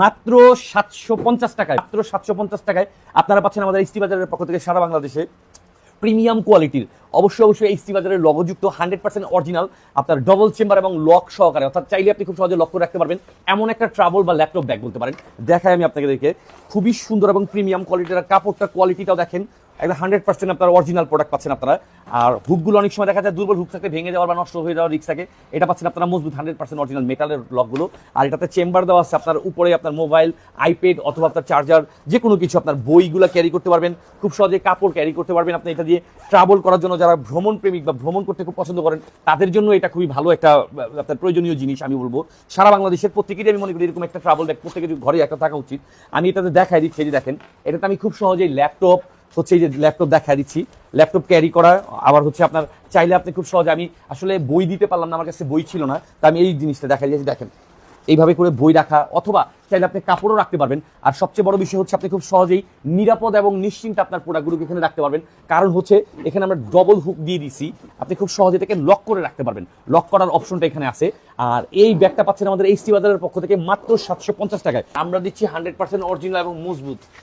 মাত্র সাতশো পঞ্চাশ টাকায়, মাত্র সাতশো পঞ্চাশ টাকায় আপনারা পাচ্ছেন আমাদের ইস্টি বাজারের পক্ষ থেকে সারা বাংলাদেশে প্রিমিয়াম কোয়ালিটির, অবশ্যই অবশ্যই এই স্টি বাজারের লগযুক্ত হান্ড্রেড পার্সেন্ট অরিজিনাল আপনার ডবল চেম্বার এবং লক সহকারে। অর্থাৎ চাইলে আপনি খুব সহজে লক্ষ্য রাখতে পারবেন, এমন একটা ট্রাভেল বা ল্যাপটপ ব্যাগ বলতে পারেন। দেখায় আমি আপনাকে দেখে খুবই সুন্দর এবং প্রিমিয়াম কোয়ালিটির আর কাপড়টা কোয়ালিটিটাও দেখেন। একদম হান্ড্রেড পার্সেন্ট আপনার অরিজিনাল প্রোডাক্ট পাচ্ছেন আপনারা। আর হুকগুলো অনেক সময় দেখা যায় দুর্বল হুক থাকে, ভেঙে যাওয়ার বা নষ্ট হয়ে যাওয়ার রিক্স থাকে। এটা পাচ্ছেন আপনারা মজবুত হান্ড্রেড পার্সেন্ট অরিজিনাল মেটালের লকগুলো। আর এটাতে চেম্বার দেওয়া আছে আপনার উপরে, আপনার মোবাইল আইপ্যাড অথবা আপনার চার্জার যে কোনো কিছু আপনার বইগুলো ক্যারি করতে পারবেন। খুব সহজে কাপড় ক্যারি করতে পারবেন আপনি এটা দিয়ে। ট্রাভেল করার জন্য যারা ভ্রমণ প্রেমিক বা ভ্রমণ করতে খুব পছন্দ করেন, তাদের জন্য এটা খুবই ভালো একটা আপনার প্রয়োজনীয় জিনিস আমি বলব। সারা বাংলাদেশের প্রত্যেকেরই আমি মনে করি এরকম একটা ট্রাভেল ব্যাগ প্রত্যেকের ঘরে একটা থাকা উচিত। আমি এটাতে দেখাই দিচ্ছি দেখেন, এটাতে আমি খুব সহজেই ল্যাপটপ হচ্ছে এই যে ল্যাপটপ দেখা দিচ্ছি। ল্যাপটপ ক্যারি করা, আবার হচ্ছে আপনার চাইলে আপনি খুব সহজে আমি আসলে বই দিতে পারলাম না, আমার কাছে বই ছিল না, তা আমি এই জিনিসটা দেখা দিয়েছি, দেখেন। এইভাবে করে বই রাখা, অথবা চাইলে আপনি কাপড়ও রাখতে পারবেন। আর সবচেয়ে বড় বিষয় হচ্ছে আপনি খুব সহজেই নিরাপদ এবং নিশ্চিন্তে আপনার প্রোডাক্টগুলোকে এখানে রাখতে পারবেন। কারণ হচ্ছে এখানে আমরা ডবল হুক দিয়ে দিছি, আপনি খুব সহজে এটাকে লক করে রাখতে পারবেন। লক করার অপশনটা এখানে আছে। আর এই ব্যাগটা পাচ্ছেন আমাদের এইচটি বাজারের পক্ষ থেকে মাত্র সাতশো পঞ্চাশ টাকায়। আমরা দিচ্ছি হান্ড্রেড পার্সেন্ট অরিজিনাল এবং মজবুত।